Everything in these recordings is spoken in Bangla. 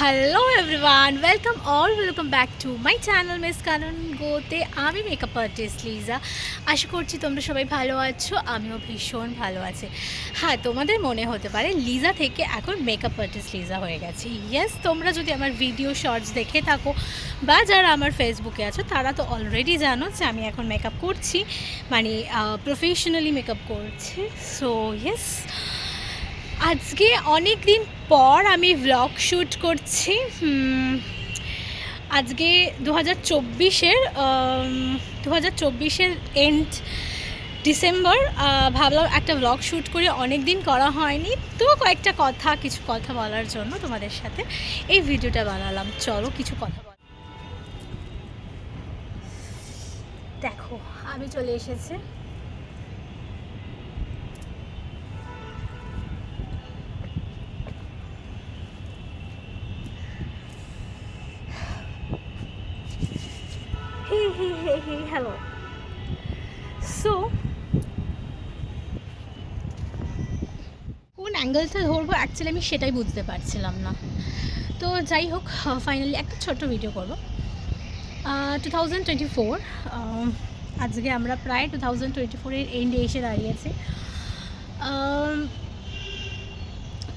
Hello everyone welcome all welcome back to my channel miss Kanan গোতে আমি মেকআপ আর্টিস্ট লিজা আশা করছি তোমরা সবাই ভালো আছো, আমিও ভীষণ ভালো আছি। হ্যাঁ তোমাদের মনে হতে পারে লিজা থেকে এখন মেকআপ আর্টিস্ট লিজা হয়ে গেছে। ইয়েস তোমরা যদি আমার ভিডিও শর্টস দেখে থাকো, বা যারা আমার ফেসবুকে আছো, তারা তো অলরেডি জানো যে আমি এখন মেকআপ করছি। মানে প্রফেশনালি মেকআপ করছি। সো ইয়েস আজকে অনেক দিন পর আমি ভ্লগ শ্যুট করছি আজকে দু হাজার চব্বিশের দু হাজার চব্বিশের এন্ড ডিসেম্বর ভাবলাম একটা ভ্লগ শ্যুট করে অনেক দিন করা হয়নি, তো কয়েকটা কথা, কিছু কথা বলার জন্য তোমাদের সাথে এই ভিডিওটা বানালাম। চলো কিছু কথা বল। দেখো, আমি চলে এসেছি। হে হে হে হে হ্যালো সো কোন অ্যাঙ্গেলটা ধরবো? অ্যাকচুয়ালি আমি সেটাই বুঝতে পারছিলাম না। তো যাই হোক ফাইনালি একটা ছোট্ট ভিডিও করব। টু থাউজেন্ড টোয়েন্টি ফোর আজকে আমরা প্রায় টু থাউজেন্ড টোয়েন্টি ফোরের এন্ডে এসে দাঁড়িয়েছি।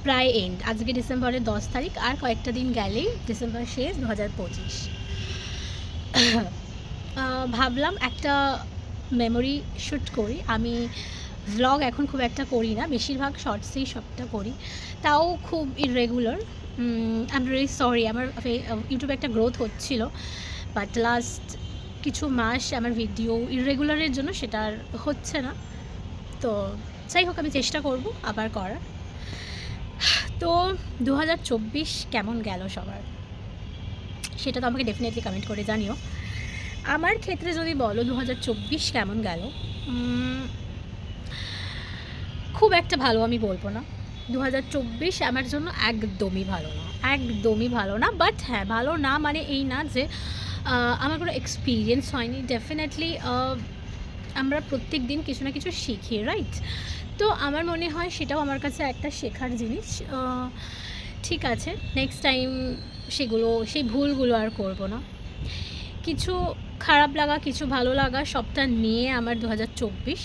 প্রায় এন্ড আজকে ডিসেম্বরের দশ তারিখ, আর কয়েকটা দিন গেলেই ডিসেম্বর শেষ, দু হাজার পঁচিশ। ভাবলাম একটা মেমোরি শ্যুট করি। আমি ভ্লগ এখন খুব একটা করি না, বেশিরভাগ শর্টসেই সবটা করি। তাও খুব irregular I am really sorry আমার ইউটিউবে একটা গ্রোথ হচ্ছিল। বাট লাস্ট কিছু মাস আমার ভিডিও ইরেগুলারের জন্য সেটা আর হচ্ছে না। তো যাই হোক, আমি চেষ্টা করব আবার করার। তো দু হাজার চব্বিশ কেমন গেল সবার? সেটা তো আমাকে ডেফিনেটলি কমেন্ট করে জানিও। আমার ক্ষেত্রে যদি বলো দু হাজার চব্বিশ কেমন গেল? খুব একটা ভালো আমি বলব না। দু হাজার চব্বিশ আমার জন্য একদমই ভালো না। একদমই ভালো না বাট হ্যাঁ ভালো না মানে এই না যে আমার কোনো এক্সপিরিয়েন্স হয়নি। ডেফিনেটলি আমরা প্রত্যেক দিন কিছু না কিছু শিখি রাইট তো আমার মনে হয় সেটাও আমার কাছে একটা শেখার জিনিস। ঠিক আছে নেক্সট টাইম সেগুলো, সেই ভুলগুলো আর করব না। কিছু খারাপ লাগা, কিছু ভালো লাগা, সবটা নিয়ে আমার দু হাজার চব্বিশ।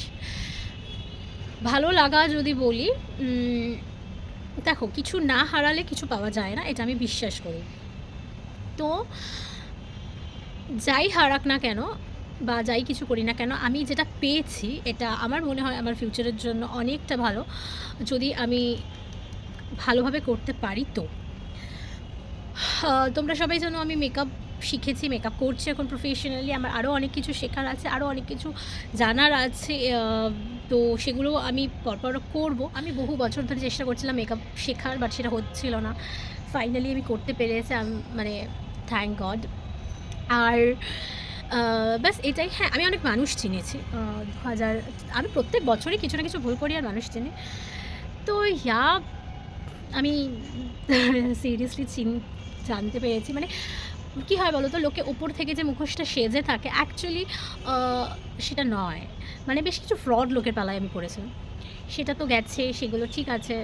ভালো লাগা যদি বলি দেখো, কিছু না হারালে কিছু পাওয়া যায় না, এটা আমি বিশ্বাস করি। তো যাই হারাক না কেন বা যাই কিছু করি না কেন, আমি যেটা পেয়েছি, এটা আমার মনে হয় আমার ফিউচারের জন্য অনেকটা ভালো, যদি আমি ভালোভাবে করতে পারি তো। তোমরা সবাই জানো আমি মেকআপ শিখেছি মেকআপ করছি এখন প্রফেশনালি আমার আরও অনেক কিছু শেখার আছে আরও অনেক কিছু জানার আছে তো সেগুলো আমি পরপর করব। আমি বহু বছর ধরে চেষ্টা করছিলাম মেকআপ শেখার বাট সেটা হচ্ছিল না। ফাইনালি আমি করতে পেরেছি মানে থ্যাংক গড আর ব্যাস এটাই হ্যাঁ আমি অনেক মানুষ চিনেছি দু হাজার আমি প্রত্যেক বছরই কিছু না কিছু ভুল করি আর মানুষ চিনি। তো ইয়া, আমি সিরিয়াসলি চিন, জানতে পেরেছি মানে কী হয় বলো তো লোকে উপর থেকে যে মুখোশটা সেজে থাকে অ্যাকচুয়ালি সেটা নয়। মানে বেশ কিছু ফ্রড লোকের পালায় আমি পড়েছিলাম সেটা তো গেছে, সেগুলো ঠিক আছে।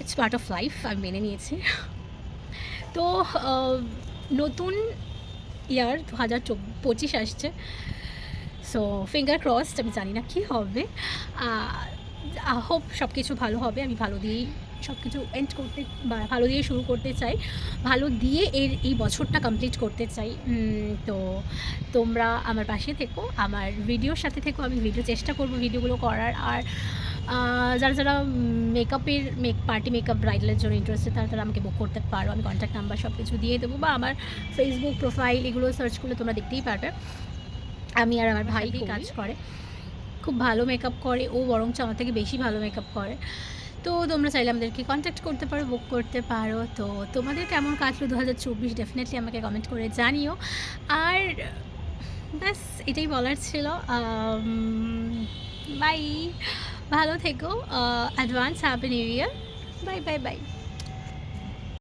ইটস পার্ট অফ লাইফ আমি মেনে নিয়েছি। তো নতুন ইয়ার দু হাজার পঁচিশ আসছে। সো ফিঙ্গার ক্রসড আমি জানি না কী হবে। হোপ সব কিছু ভালো হবে, আমি ভালো দিয়েই সব কিছু এন্ড করতে বা ভালো দিয়ে শুরু করতে চাই। ভালো দিয়ে এর এই বছরটা কমপ্লিট করতে চাই। তো তোমরা আমার পাশে থেকো আমার ভিডিওর সাথে থেকো। আমি ভিডিও চেষ্টা করব ভিডিওগুলো করার। আর যারা যারা মেকআপের মেক পার্টি মেকআপ ব্রাইডালের জন্য ইন্টারেস্টেড তারা তারা আমাকে বুক করতে পারো। আমি কন্ট্যাক্ট নাম্বার সব কিছু দিয়ে দেবো। বা আমার ফেসবুক প্রোফাইল এগুলো সার্চ করলে তোমরা দেখতেই পারবে। আমি আর আমার ভাই কাজ করে। খুব ভালো মেকআপ করে। ও বরঞ্চ আমার থেকে বেশি ভালো মেকআপ করে। তো তোমরা চাইলে আমাদেরকে কন্ট্যাক্ট করতে পারো বুক করতে পারো। তো তোমাদের কেমন কাটলো দু হাজার চব্বিশ? ডেফিনেটলি আমাকে কমেন্ট করে জানিও। আর ব্যাস, এটাই বলার ছিল। বাই ভালো থেকো। Advance happy new year bye bye bye